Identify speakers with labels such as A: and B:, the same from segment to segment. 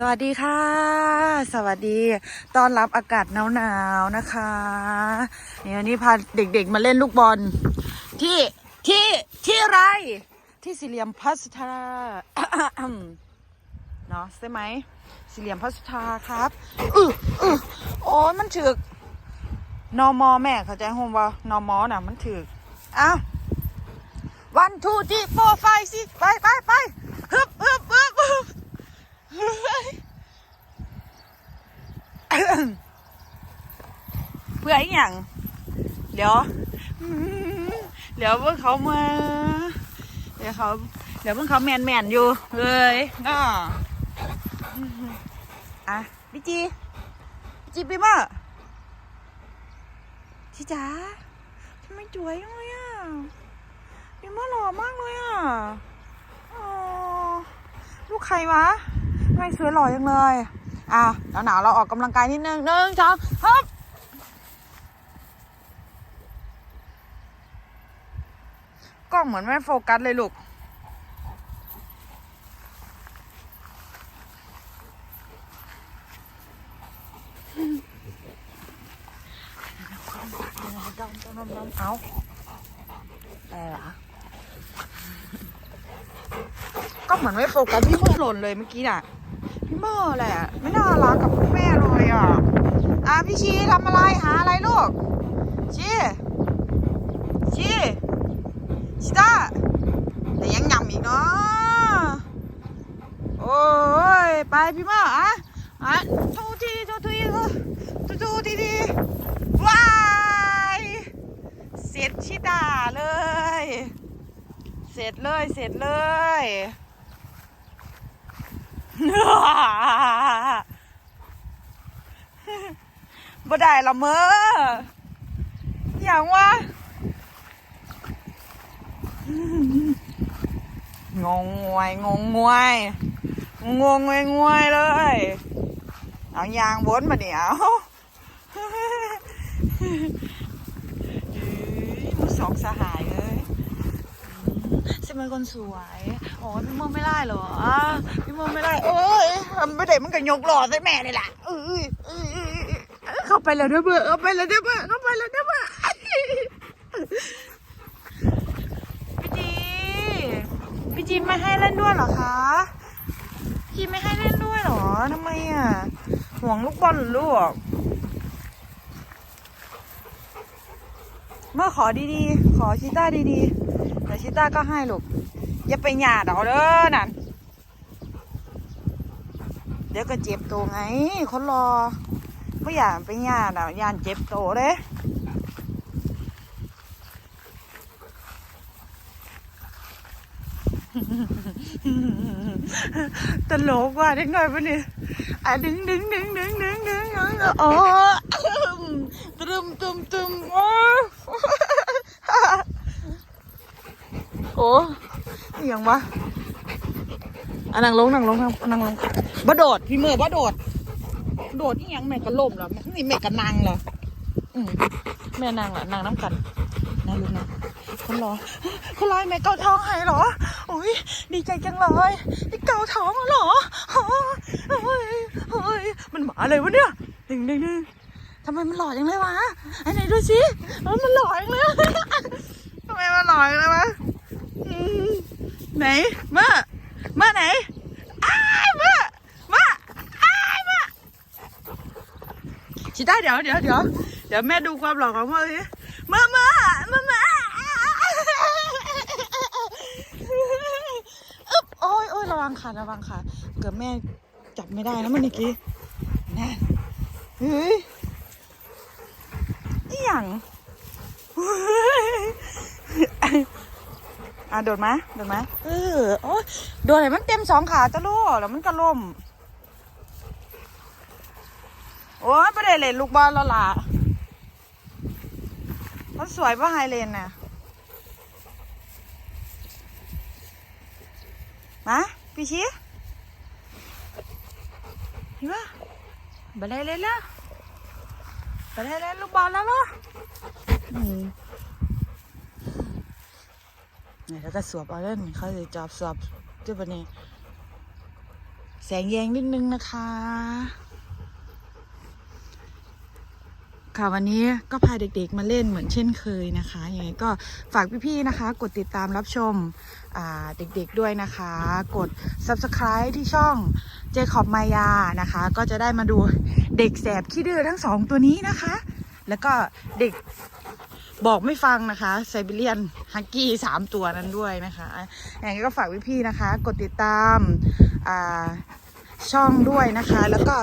A: สวัสดีค่ะ สวัสดีต้อนรับอากาศหนาวๆนะคะเนี่ยวันนี้พาเด็กๆมาเล่นลูกบอล ที่ที่ที่ไร ที่สี่เหลี่ยมพัสธาเนาะใช่ไหมสี่เหลี่ยมพัสธาครับอืออือโอ้ยมันถึกนอมอแม่เข้าใจโฮมว่านอมอน่ะ มันถึกอ้าววันทูที่โฟร์ไฟสิไปไปไปฮึบฮึบฮึบฮึบ เพื่ออีกอย่างเดี๋ยวเดี๋ยวเพิ่งเขามาเดี๋ยวเขาเดี๋ยวเพิ่งเขาแมนแมนอยู่เลยก็อะพี่จีพี่จีปีเมอร์ชิจ๋าทำไมสวยจังเลยอะปีเมอร์หล่อมากเลยอะอ๋อลูกใครวะทำไมสวยหล่อจังเลย อะหนาวๆเราออกกำลังกายนิดนึงหนึ่งสองฮึบกล้องเหมือนไม่โฟกัสเลยลูกเอาอะไรวะก็เหมือนไม่โฟกัสพี่มื่อหล่นเลยเมื่อกี้น่ะ เมื่อแหละ ไม่น่ารักกับคุณแม่เลยอะ อะพี่ชีทำอะไรหาอะไรลูก ชีชีชิตาแต่ยังยำอีกเนาะโอ้ยไปพี่เมื่ออะอะทูทีทูทีทูทูทีทีว้ายเสร็จชิตาเลย เสร็จเลยเสร็จเลย บ่ได้ละเมออย่างวะงงงวยงงงวยงงงวยงวยเลย เอายางวนมาเดี๋ยวมือสองสหายเลยใช่ไหมคนสวยโอ้ยพี่โมไม่ได้เหรอพี่โมไม่ได้เอ้ยไม่ได้มันก็ยกหล่อใส่แม่เลยล่ะเอ้ยเอ้ย เข้าไปแล้วเด้อเบอร์เข้าไปแล้วเด้อเบอร์เข้าไปแล้วเด้อเบอร์พี่จีพี่จีไม่ให้เล่นด้วยเหรอคะพี่จีไม่ให้เล่นด้วยเหรอทำไมอะห่วงลูกบอลลูกเมื่อขอดีๆ ขอชิต้าดีๆแต่ชิต้าก็ให้ลูกอย่าไปหยาดเอาเด้อนั่นเดี๋ยวก็เจ็บตัวไงคนรอ ไม่อยากไปหยาดอะยานเจ็บโตเด้ตลกว่ะเด็กหน่อยปะเนี่ยอะดึงดึงดึงดึงดึงดึงดึงโอ้ตึมตึมตึมโอ้โอ้อย่างวะอะนั่งลงนั่งลงนั่งนั่งลงบ่โดดพี่เมื่อบ่โดด โดดยังแม่กระล่มเหรอนี่แม่กระนังเหรออืมแม่นางเหรอนางน้ำกันนะลูกนะคนรอคนรอให้แม่เกาท้องให้เหรอโอ้ยดีใจจังเลยนี่เกาท้องเหรอโอ้ยโอ้ยโอ้ยมันหมาอะไรวะเนี่ยหนึ่งหนึ่งหนึ่งทำไมมันหล่อจังเลยวะอันไหนดูสิเออมันหล่อจังเลยทำไมมันหล่อจังเลยวะอืมไหนมามาไหนอ้ายมามาอ้ายมา ชิต้เดี๋ยวเดี๋ยวเดี๋ยวเดี๋ยวแม่ดูความหล่อของพ่อสิมามามามาอึ๊บโอ้ยโอ้ยระวังค่ะระวังค่ะ เกิดแม่จับไม่ได้นะมันเมื่อกี้นะเฮ้ยอหย่างอะโดดมาโดดมาเออโอ้ยโดดให้มันเต็มสองขาจะลูกแล้วมันก็ล่ม โอ้ยไม่ได้เล่นลูกบอลแล้วล่ะมันสวยป่ะไฮเลนน่ะมาพี่ชี้เห็นปะไม่ได้เล่นแล้วไม่ได้เล่นลูกบอลแล้วเหรออืมเนี่ยแล้วก็สวบเอาเล่นเขาจะจับสวบจุดบันนี้แสงแยงนิดนึงนะคะ ค่ะวันนี้ก็พาเด็กๆมาเล่นเหมือนเช่นเคยนะคะยังไงก็ฝากพี่ๆนะคะ กดติดตามรับชมเด็กๆด้วยนะคะ กด subscribe ที่ช่องเจคอบมายานะคะ ก็จะได้มาดูเด็กแสบขี้ดื้อทั้งสองตัวนี้นะคะ แล้วก็เด็กบอกไม่ฟังนะคะไซบีเรียนฮักกี้สามตัวนั้นด้วยนะคะอย่างนี้ก็ฝากพี่ๆนะคะ กดติดตามช่องด้วยนะคะ แล้วก็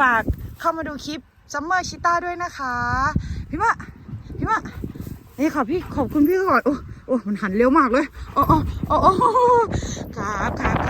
A: ฝากเข้ามาดูคลิป ซัมเมอร์ชิต้าด้วยนะคะ พี่มะพี่มะนี่ค่ะพี่ขอบคุณพี่ก่อนโอ้โอ้มันหันเร็วมากเลยโอ้โอ้โอ้โอ้ครับครับครับ